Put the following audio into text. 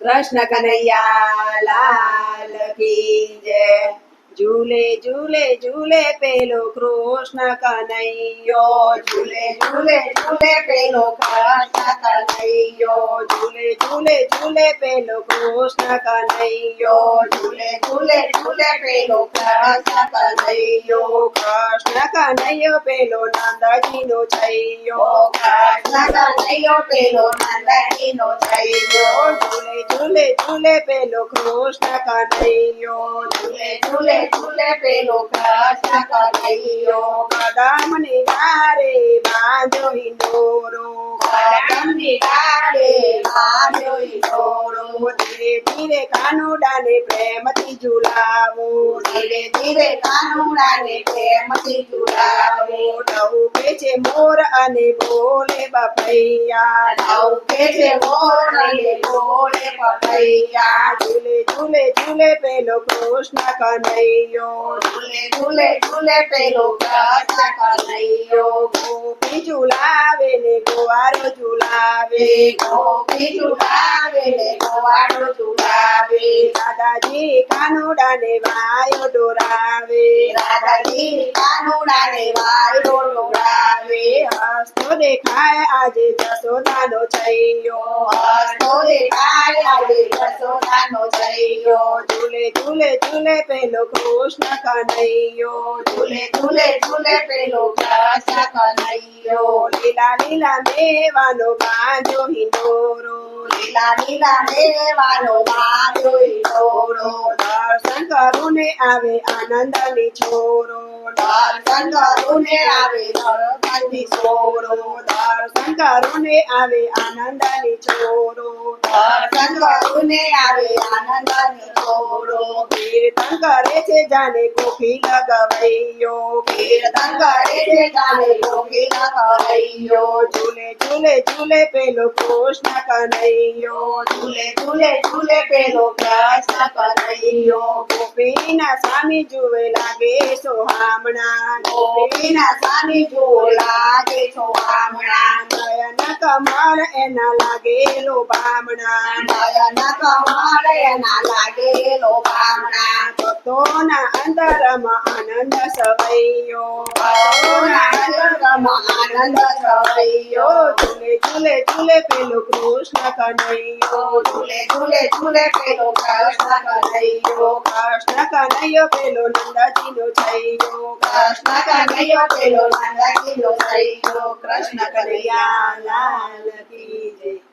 કૃષ્ણ કનૈયા, લાલ કી જય. ઝૂલે ઝૂલે ઝૂલે પેલો કૃષ્ણ કનૈયો. ઝૂલે ઝૂલે ઝૂલે પેલો કૃષ્ણ કનૈયો, ઝૂલે ઝૂલે ઝૂલે કૃષ્ણ કનૈયો, ઝૂલે ઝૂલે ઝૂલે પેલો કૃષ્ણ કનૈયો કૃષ્ણ કનૈયો પેલો ડારે બાંધો હિંડોરો કદમની ડારે બાંધો હિંડોરો ધીરે ધીરે કાનુડાને પ્રેમથી ઝુલાવો ધીરે ધીરે કાનુડાને પ્રેમથી ઝુલાવો ડહુકે છે મોર અને બોલે બપૈયા ડહુકે છે મોર અને બોલે બપૈયા ઝૂલે ઝૂલે ઝૂલે પેલો કૃષ્ણ કનૈયો ઝૂલે ઝૂલે ઝૂલે પેલો કૃષ્ણ કનૈયો ગોપી ઝુલાવે ને ગોવારો ઝુલાવે ગોપી ઝુલાવે ને ગોવારો ઝુલાવે દાદાજી, કાનુડાને વાયો ડોરાવે દાદાજી કાનુડાને વાયો ડોરાવે હસતો દેખાય આજે જસોદાનો છૈયો હસતો દેખાય આજે જસોદાનો ઝૂલે ઝૂલે ઝૂલે પેલો કૃષ્ણ કનૈયો. ઝૂલે ઝૂલે ઝૂલે પેલો કૃષ્ણ કનૈયો. લીલા લીલા મેવાનો બાંધો હિંડોરો. લીલા લીલા મેવાનો બાંધો હિંડોરો. દર્શન કરુને આવે આનંદની છોરો. દર્શન કરુને આવે કરુને આવે આનંદની છોરો દર્શન કરુને આવે આનંદની છોરો કીર્તન કરે છે જાણે કોકિલ ગવૈયો કીર્તન કરે છે જાણે કોકિલ ગવૈયો ઝૂલે ઝૂલે ઝૂલે પેલો કૃષ્ણ કનૈયો ઝૂલે ઝૂલે ઝૂલે પેલો કૃષ્ણ કનૈયો ગોપીના સ્વામી જુએ લાગે સોહામણા ગોપીના સ્વામી જુએ લાગે સોહામણા નયન કમળ એના લાગેલો બામણા નયન કમળ એના લાગેલો બામણા ભક્તોના અંતરમાં આનંદ સવૈયો. आनंद छो झूले झूले झूले पेलो कृष्ण कन्हैयो झूले झूले झूले पेलो कृष्ण कन्हैयो कृष्ण कन्हैयो पेलो नंदाजी नो छैयो। कृष्ण कन्हैयो पेलो नंदाजी नो छैयो। कृष्ण कन्हैया, लाल की जय।